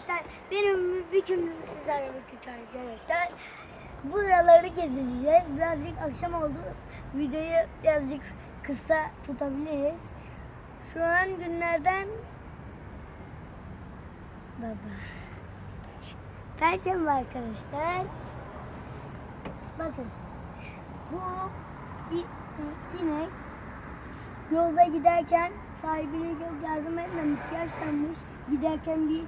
arkadaşlar benim bir gün sizlerle birlikte arkadaşlar. Buraları gezeceğiz. Birazcık akşam oldu. Videoyu birazcık kısa tutabiliriz. Şu an günlerden baba. Perşembe arkadaşlar. Bakın. Bu bir inek Yolda giderken sahibine çok yardım etmemiş, yaşlanmış. Giderken bir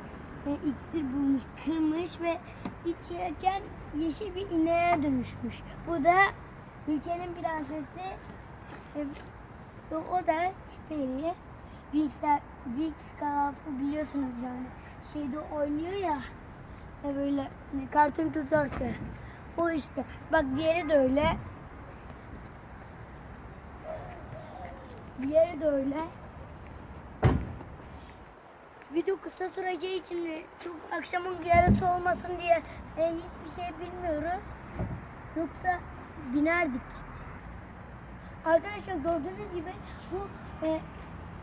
e, iksir bulmuş, kırmış ve içerken yeşil bir ineğe dönüşmüş. Bu da ülkenin prensesi. E, o da Peri. Winx Club'ı biliyorsunuz yani. Şeyde oynuyor ya. e, böyle e, Cartoon Network'te. O işte. Bak diğeri de öyle. Diğeri de öyle. Video kısa süreceği için çok akşamın yarısı olmasın diye e, hiçbir şey bilmiyoruz. Yoksa binerdik. Arkadaşlar gördüğünüz gibi bu e,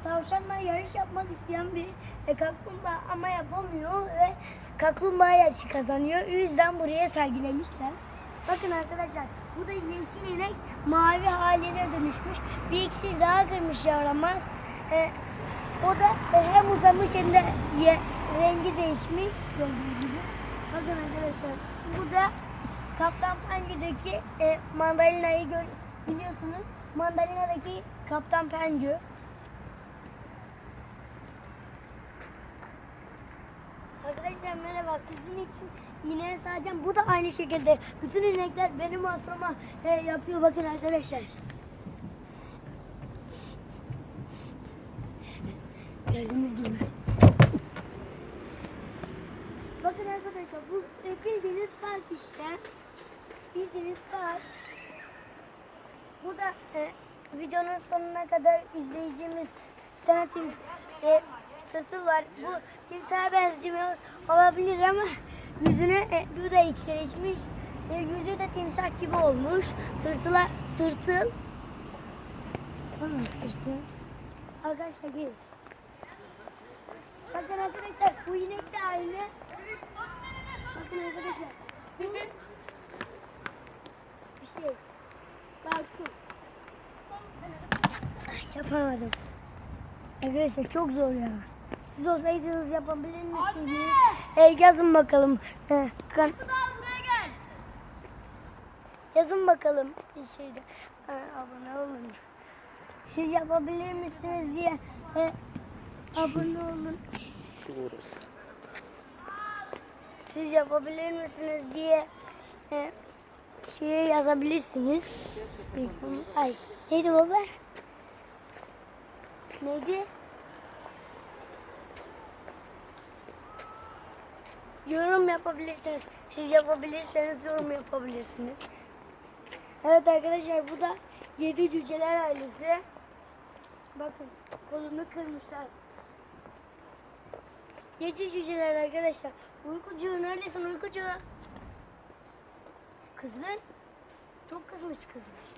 tavşanla yarış yapmak isteyen bir e, kaplumbağa ama yapamıyor ve kaplumbağa yarışı kazanıyor. O yüzden buraya sergilemişler. Bakın arkadaşlar bu da yeşil inek mavi haline dönüşmüş. Bir iksir daha kırmış yaramaz. E, o da hem uzamış hem de ye, rengi değişmiş. Bakın arkadaşlar burada Kaptan Pengu'daki e, mandalinayı gör, biliyorsunuz. Mandalina'daki Kaptan Pengu. Arkadaşlar merhaba. Sizin için ineğe sağacağım. Bu da aynı şekilde. Bütün inekler benim asrama e, yapıyor. Bakın arkadaşlar. Gördüğünüz gibi. Bakın arkadaşlar bu bildiğiniz park işte. Bildiğiniz park. Bu da e, videonun sonuna kadar izleyeceğimiz bir tane tim, e, tırtıl var. Bu timsaha benzemiyor olabilir ama yüzüne e, bu da iksir içmiş. E, yüzü de timsah gibi olmuş. Tırtıla tırtıl. Hı, tırtıl. Arkadaşlar gelin. Bakın arkadaşlar bu inek de aynı. Bakın arkadaşlar. Bu bir şey. Bakın. Ay, Yapamadım. Arkadaşlar çok zor ya. Siz olsaydınız yapabilir misiniz? E, yazın bakalım. Kan- yazın bakalım bir şeyde. Ha, abone olun. Siz yapabilir misiniz diye e, abone olun. Şu burası. Siz yapabilir misiniz diye e, şeye yazabilirsiniz. Ay neydi baba? Neydi? Yorum yapabilirsiniz. Siz yapabilirseniz yorum yapabilirsiniz. Evet arkadaşlar bu da yedi cüceler ailesi. Bakın kolunu kırmışlar. Yedi cüceler arkadaşlar. Uykucu neredesin uykucu? Kızgın. Çok kızmış kızmış.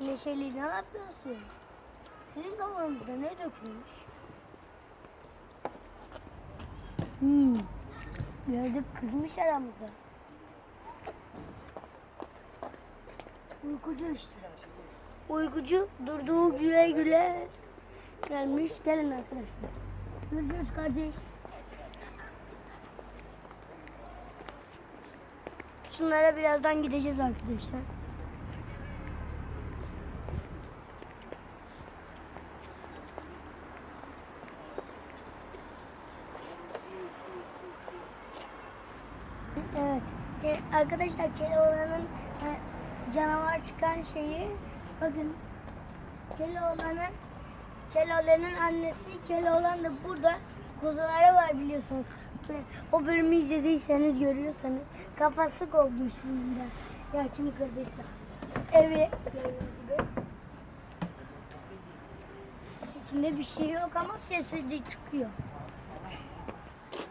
Neşeli ne yapıyorsun? Sizin kafanızda ne dökülmüş? Hmm. Birazcık kızmış aramızda. Uykucu işte. Uykucu durduğu güle güle gelmiş. Gelin arkadaşlar. Görüşürüz kardeş. Şunlara birazdan gideceğiz arkadaşlar. Evet. Şey, arkadaşlar Keloğlan'ın e, canavar çıkan şeyi bakın Keloğlan'ın Keloğlan'ın annesi Keloğlan da burada kuzuları var biliyorsunuz. O bölümü izlediyseniz görüyorsanız kafası kopmuş bunda. Ya kim kırdıysa. Gibi. İçinde bir şey yok ama sessizce çıkıyor.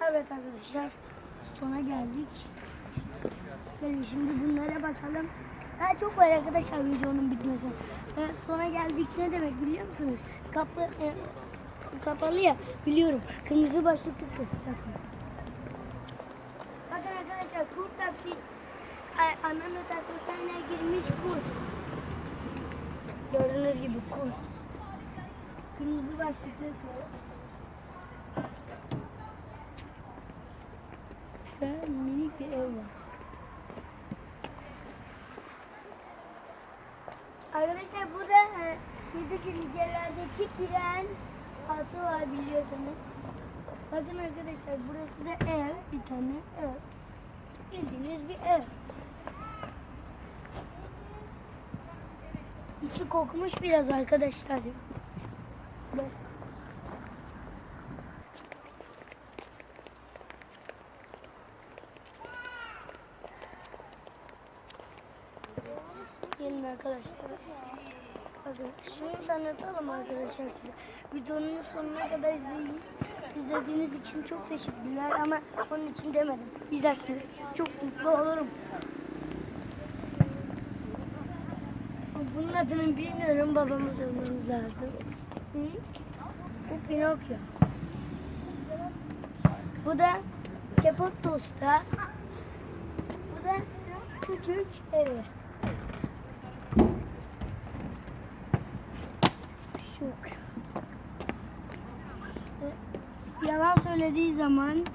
Evet arkadaşlar sona geldik. Gelin şimdi bunlara bakalım. Daha çok var arkadaşlar videonun bitmesi. Ve sona geldik ne demek biliyor musunuz? Kapı e, kapalı ya biliyorum. Kırmızı başlıklı kız. Bakın. Bakın arkadaşlar kurt taktik. Ay, Anneanne taktiklerine girmiş kurt. Gördüğünüz gibi kurt. Kırmızı başlıklı kız. Şöyle minik bir ev var. Arkadaşlar bu da e, yedi çizgilerdeki tren atı var biliyorsanız. Bakın arkadaşlar burası da ev. Bir tane ev. Bildiğiniz bir ev. İçi kokmuş biraz arkadaşlar. Bak. Gelin arkadaşlar. Bakın da anlatalım arkadaşlar size. Videonun sonuna kadar izleyin. İzlediğiniz için çok teşekkürler ama onun için demedim. İzlersiniz. Çok mutlu olurum. Bunun adını bilmiyorum. Babamı sormamız lazım. Hı? Bu Pinokyo. Bu da Kepotto Usta. Bu da küçük evi. Şu. E, Yalan söylediği zaman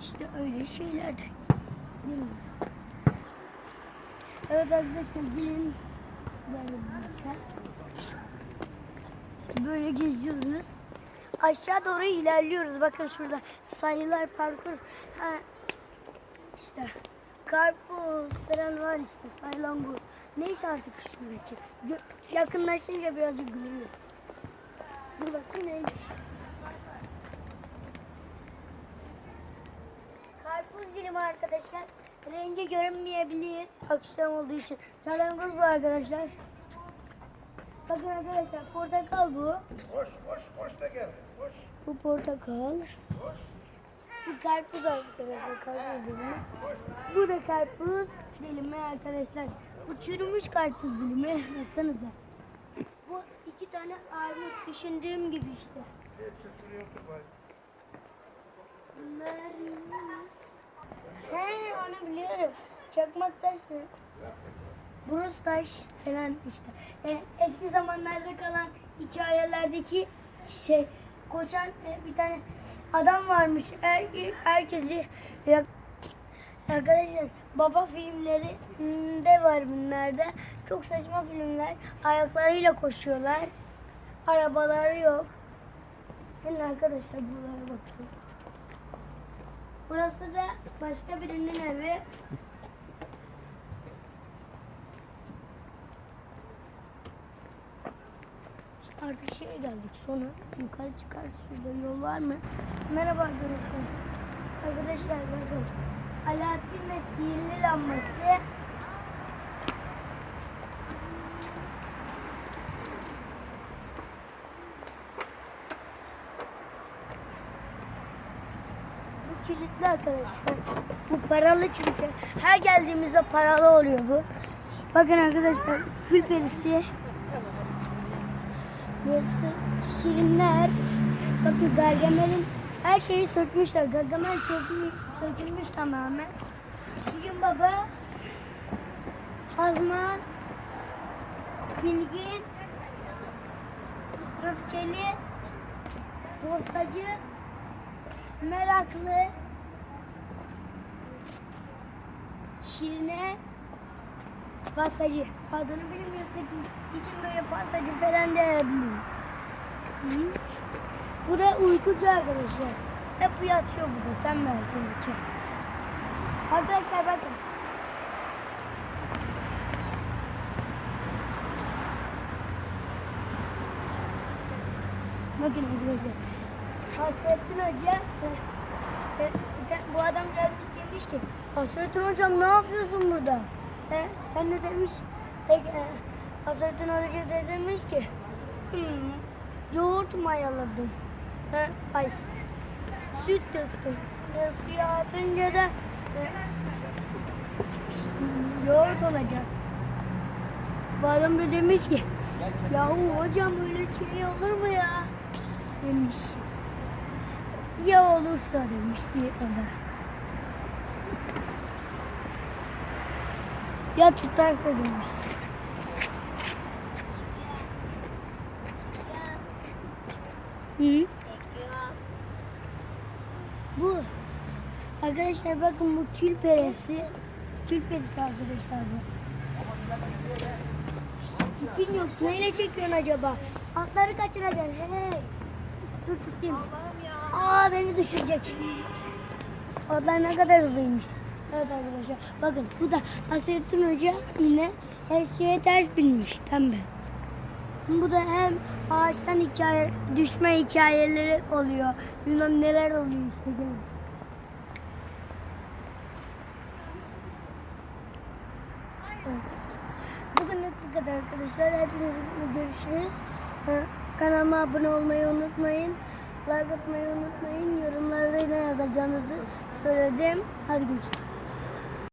işte öyle şeylerden. Değil mi? Evet arkadaşlar gelin böyle geziyoruz. Aşağı doğru ilerliyoruz. Bakın şurada sayılar parkur. Ha, işte karpuz falan var işte saylangoz. Neyse artık şuradaki. Yakınlaşınca birazcık görüyoruz. Dur bakayım neymiş. Karpuz dilimi arkadaşlar. Rengi görünmeyebilir akşam olduğu için. Salyangoz bu arkadaşlar. Bakın arkadaşlar portakal bu. Koş, koş, koş da gel. Koş, Bu portakal. koş. Bu karpuz arkadaşlar. Karpuz dilimi. Bu da karpuz dilimi arkadaşlar. Bu çürümüş karpuz dilimi. Baksanıza. Bu iki tane armut düşündüğüm gibi işte. Bari. Bunlar... He onu biliyorum. Çakmak taşı. Buruz taş falan işte. Yani eski zamanlarda kalan hikayelerdeki şey koşan e, bir tane adam varmış. Her, herkesi ya- Arkadaşlar baba filmlerinde var bunlarda. Çok saçma filmler. Ayaklarıyla koşuyorlar. Arabaları yok. Gelin arkadaşlar buralara bakın. Burası da başka birinin evi. Artık şeye geldik sonra yukarı çıkar şurada yol var mı? Merhaba arkadaşlar. Arkadaşlar bakın. Alaaddin ve sihirli lambası. Kilitli arkadaşlar. Bu paralı çünkü. Her geldiğimizde paralı oluyor bu. Bakın arkadaşlar kül perisi. Burası şirinler. Bakın Gargamel'in her şeyi sökmüşler. Gargamel sökmüş, sökülmüş tamamen. Şirin Baba, Hazman, Bilgin, Öfkeli, Postacı, Meraklı, Şirine, Pastacı. Adını bilmiyorum. için böyle pastacı falan diyebilirim. Hı. Bu da uykucu arkadaşlar. Hep yatıyor burada. Tembel tehlike. Arkadaşlar bakın. Bakın arkadaşlar. Hasrettin Hoca e, e, bu adam gelmiş demiş ki Hasrettin Hocam ne yapıyorsun burada? E, ben de demiş e, Hasrettin Hoca da demiş ki hmm, yoğurt mayaladım. E, ay süt döktüm. E, suya atınca da e, yoğurt olacak. Bu adam da demiş ki yahu hocam öyle şey olur mu ya? demiş. Ya olursa demiş bir o Ya tutarsa demiş. Hı? Bu. Arkadaşlar bakın bu kül peresi. Kül perisi arkadaşlar bu. İpin yok. Neyle çekiyorsun acaba? Atları kaçıracaksın. Hey. Dur tutayım. Aa beni düşürecek. Atlar ne kadar hızlıymış. Evet arkadaşlar. Bakın bu da Hasrettin Hoca yine her şeye ters binmiş. Pembe. Bu da hem ağaçtan hikaye, düşme hikayeleri oluyor. Bilmem neler oluyor işte. Gelin. Evet. Bugünlük bu kadar arkadaşlar. Hepiniz görüşürüz. Kanalıma abone olmayı unutmayın. Like atmayı unutmayın. Yorumlarda ne yazacağınızı söyledim. Hadi görüşürüz.